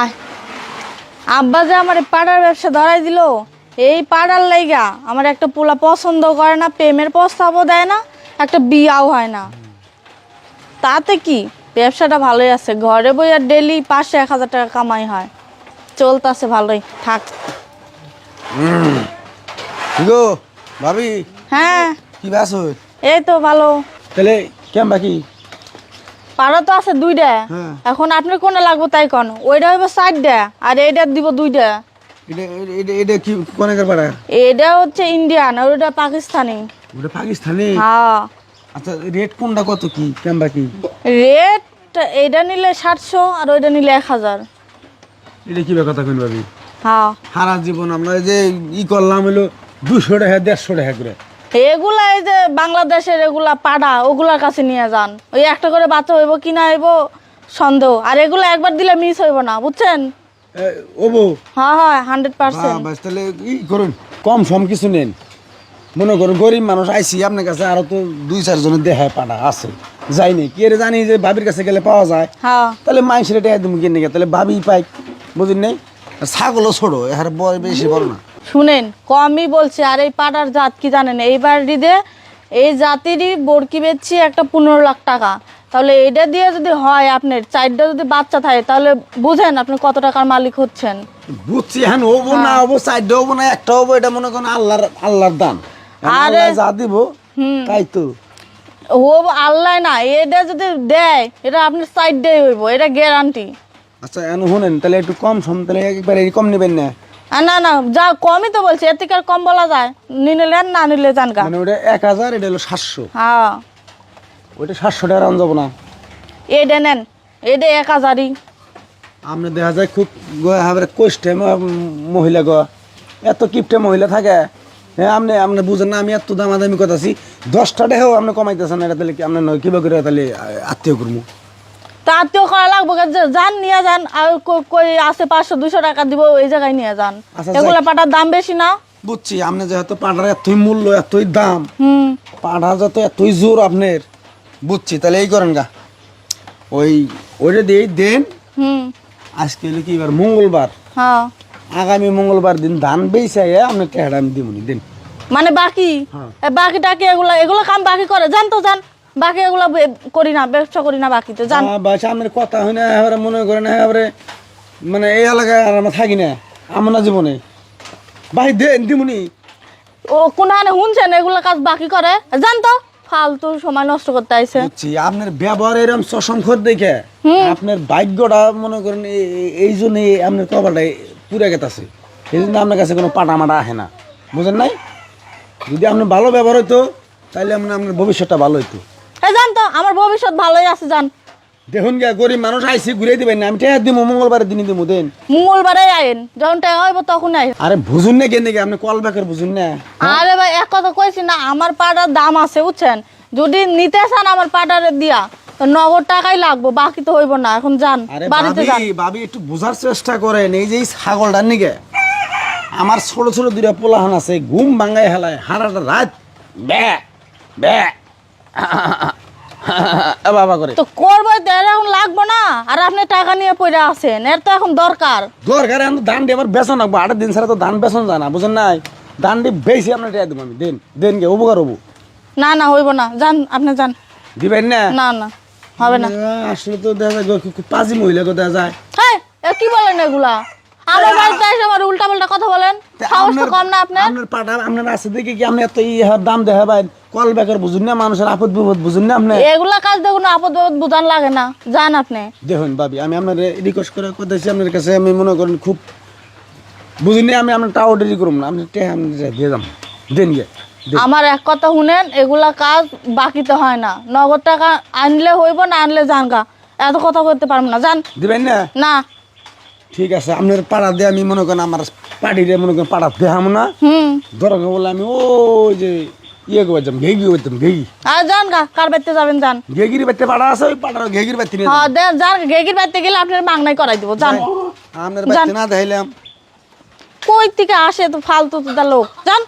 আয়। আব্বা যে আমার পাড়ার ব্যবসা ধরাই দিল এই পাড়ার লাইগা আমার একটা পোলা পছন্দ করে না প্রেমের প্রস্তাবও দেয় না একটা বিয়াও হয় না। তাতে কি? ব্যবসাটা ভালোই আছে। ঘরে বই আর ডেলি পাঁচশো এক হাজার টাকা কামাই হয়। চলতেছে ভালোই। থাক। গো ভাবি? হ্যাঁ। কি ব্যাস এই তো ভালো। তাহলে কেমন বাকি? পাড়া তো আছে দুইটা। হ্যাঁ। এখন আপনার কোনটা লাগবে তাই কোন? ওইটা হইব চারটা আর এইটা দিব দুইটা। এটা এটা এটা কি কোনাকার পাড়া? এটা হচ্ছে ইন্ডিয়ান আর ওইটা পাকিস্তানি। ওটা পাকিস্তানি? হ্যাঁ। আচ্ছা রেট কোনটা কত কি কেমন বাকি রেট এইটা নিলে সাতশো আর ওইটা নিলে এক হাজার। এটা কি কথা কেন ভাবি? হ্যাঁ। সারা জীবন আমরা এই যে ই করলাম হলো দুশো টাকা দেড়শো টাকা করে। এগুলা এই যে বাংলাদেশের এগুলা পাড়া ওগুলার কাছে নিয়ে যান। ওই একটা করে বাচ্চা হইব কি না হইব সন্দেহ। আর এগুলো একবার দিলে মিস হইব না বুঝছেন? এ, ও বউ। হ্যাঁ হ্যাঁ হান্ড্রেড পার্সেন্ট তাহলে ই করুন কম সম কিছু নেন। মনে করুন গরিব মানুষ আইসি আপনার কাছে আরও তো দুই চারজনের দেখায় পাড়া আছে। যাইনি কি এর জানি যে ভাবির কাছে গেলে পাওয়া যায়। হ্যাঁ। তাহলে মাংসের এটা একদম কিনে তাহলে ভাবি পাই বুঝুন নেই? ছাগলও ছোড়ো এর বড় বেশি বড় না। শুনেন কমই বলছে আর এই পাড়ার জাত কি জানেন? এইবার রিদে এই জাতিরই বরকি বেচছি একটা পনেরো লাখ টাকা। তাহলে এটা দিয়ে যদি হয় আপনার চারটা যদি বাচ্চা থাকে তাহলে বুঝেন আপনি কত টাকার মালিক হচ্ছেন। বুঝছি হ্যাঁ হব না হব চারটে হব না একটা হব এটা মনে করেন আল্লাহর আল্লাহর দান। আরে- যা দিব তাই তো। ও আল্লাহ না এটা যদি দেয় এটা আপনার সাইড দিয়ে হইব এটা গ্যারান্টি আচ্ছা এখন শুনেন তাহলে একটু কম সম তাহলে একবারে কম নেবেন না। না না যা কমই তো বলছে এর থেকে আর কম বলা যায়। নিলে নেন না নিলে যান গা। মানে ওটা এক হাজার এটা হলো সাতশো। হ্যাঁ। ওইটা সাতশো টাকা রান যাব না। এটা নেন এটা এক হাজারই। আমরা দেখা যায় খুব কোষ্ঠে মহিলা গো এত কিপটে মহিলা থাকে। হ্যাঁ আপনি আপনি বুঝেন না আমি এত দামাদামি কথাছি দশটা টাকাও আপনি কমাইতেছেন এটা তাহলে কি আপনি নয়? কিবা করে তাহলে আত্মীয় করব। তাতেও করা লাগবে যান নিয়ে যান আর কই- আছে পাঁচশো দুশো টাকা দিব এই জায়গায় নিয়ে যান। আচ্ছা, এগুলো পাটার দাম বেশি না? বুঝছি আপনি যেহেতু পাটার এতই মূল্য এতই দাম হুম। পাঠার যত এতই জোর আপনার বুঝছি তাহলে এই করেন গা। ওই ওইটা দিয়ে দেন। হুম। আজকে হলো কি এবার মঙ্গলবার? হ্যাঁ। আগামী মঙ্গলবার দিন ধান বেচাই আপনার টাকাটা আমি দিবনি দিন। মানে বাকি? হ্যাঁ। বাকি টাকি এগুলা এগুলো কাম বাকি করে? জান তো জান বাকি এগুলো করি না ব্যবসা করি না বাকিতে জান বাসা আপনার কথা হয় না এবারে মনে করেন এবারে মানে এই এলাকায় আর আমরা থাকি না আমার না জীবনে। ভাই দেন দিমুনি। ও কোনখানে শুনছেন এগুলো কাজ বাকি করে? জান তো ফালতু সময় নষ্ট করতে আইছে। বুঝছি আপনার ব্যবহার এরকম চশমখর দেখে আপনার ভাগ্যটা মনে করেন এই- জন্যই আপনার কপালটা পুরে গেতাছে। এই জন্য আপনার কাছে কোনো পাটা মাটা আসে না। বুঝেন নাই? যদি আপনি ভালো ব্যবহার হইতো তাহলে আপনার আপনার ভবিষ্যৎটা ভালো হইতো। এ জান তো আমার ভবিষ্যৎ ভালোই আছে জান। দেখুন গিয়া গরিব মানুষ আইসি ঘুরে দিবেন না। আমি টেহার দিব মঙ্গলবারের দিনই দিব দেন। মঙ্গলবারে আইন যখন টাকা হইব তখন আইন। আরে বুঝুন না কেন আপনি কল ব্যাকের বুঝুন না। আরে ভাই এক কথা কইছি না আমার পাটার দাম আছে বুঝছেন? যদি নিতে চান আমার পাটারে দিয়া তো নগদ টাকাই লাগবো বাকি তো হইব না। এখন যান বাড়িতে যান। ভাবি একটু বোঝার চেষ্টা করেন। এই যে এই ছাগলটার নিকে আমার ছোট ছোট দুইটা পোলাহান আছে ঘুম ভাঙাই হেলায় হারাটা রাত বে বে এ বাবা করে। তো করব এখন লাগবো না। আর আপনি টাকা নিয়ে পড়ে আছেন এর তো এখন দরকার। দরকার এখন ধান দিয়ে আমার বেসন রাখব। আটের দিন ছাড়া তো ধান বেসন যায় না বুঝেন নাই? ধান দিয়ে বেশি আপনার টেয়া দেবো আমি। দেন দেন গে উপকার হব। না না হইব না। যান আপনি যান। দিবেন না? না না হবে না। আসলে তো দেখা যায় পাজি মহিলাকে দেখা যায়। হ্যাঁ কি বলেন এগুলা? আমার বাড়িতে এসে আমার উল্টা পাল্টা কথা বলেন। সাহস তো কম না আপনার। আপনার পাটা আপনার আছে দেখে কি আপনি এত দাম কল বেকার বুঝুন না মানুষের আপদ বিপদ বুঝুন না আপনি? এগুলা কাজ দেখুন আপদ বিপদ বুঝান লাগে না যান আপনি। দেখুন ভাবি আমি আপনার রিকোয়েস্ট করে করতেছি আপনার কাছে আমি মনে করেন খুব বুঝুন না আমি আপনার টাও করুন না আপনি টে আপনি দিয়ে দেন গে দেন। আমার এক কথা শুনেন এগুলা কাজ বাকিতে হয় না। নগদ টাকা আনলে হইব না আনলে যান গা এত কথা করতে পারব না জান। দিবেন না? না। ঠিক আছে আপনার পাড়া দিয়ে আমি মনে করেন আমার পার্টিরে মনে করেন পাড়া দেহাম না। দরকার বলে আমি ও যে ইয়ে করতাম ঘেগি করতাম ঘেগি। আর যান গা কার বাড়িতে যাবেন যান? ঘেগির বাড়িতে পাড়া আছে ওই পাড়ার ঘেগির বাড়িতে নিয়ে হ্যাঁ দেন যান ঘেগির বাড়িতে গেলে আপনার মাংনাই করাই দিব যান। আপনার বাড়িতে না দেখাইলাম। কই থেকে আসে তো ফালতু তো লোক যান।